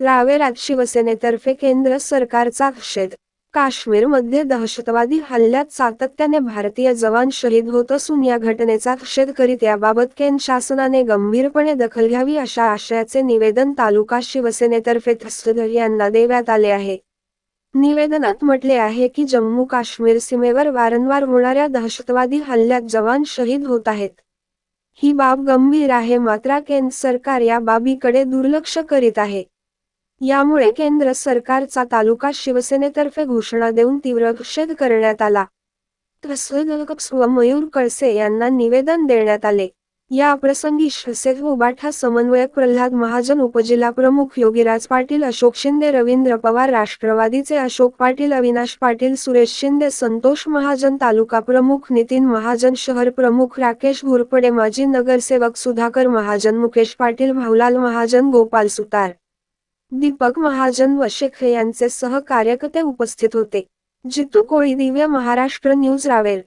रावेरात शिवसेनेतर्फे केंद्र सरकारचा निषेध काश्मीरमध्ये दहशतवादी हल्ल्यात सातत्याने भारतीय जवान शहीद होत असून या घटनेचा निषेध करीत याबाबत केंद्र शासनाने गंभीरपणे दखल घ्यावी अशा आशयाचे निवेदन तालुका शिवसेनेतर्फे तहसीलदार यांना देण्यात आले आहे. निवेदनात म्हटले आहे की जम्मू काश्मीर सीमेवर वारंवार होणाऱ्या दहशतवादी हल्ल्यात जवान शहीद होत आहेत. ही बाब गंभीर आहे मात्र केंद्र सरकार या बाबीकडे दुर्लक्ष करीत आहे. यामुळे केंद्र सरकारचा तालुका शिवसेनेतर्फे घोषणा देऊन तीव्र निषेध करण्यात आला. व मयूर कळसे यांना निवेदन देण्यात आले. या प्रसंगी शिवसेना उबाठा समन्वयक प्रल्हाद महाजन उपजिल्हा प्रमुख योगीराज पाटील अशोक शिंदे रवींद्र पवार राष्ट्रवादीचे अशोक पाटील अविनाश पाटील सुरेश शिंदे संतोष महाजन तालुका प्रमुख नितीन महाजन शहर प्रमुख राकेश घोरपडे माजी नगरसेवक सुधाकर महाजन मुकेश पाटील भाऊलाल महाजन गोपाल सुतार दीपक महाजन व शेख यांचे सहकार्यकर्ते उपस्थित होते जितू कोळी दिव्य महाराष्ट्र न्यूज रावेल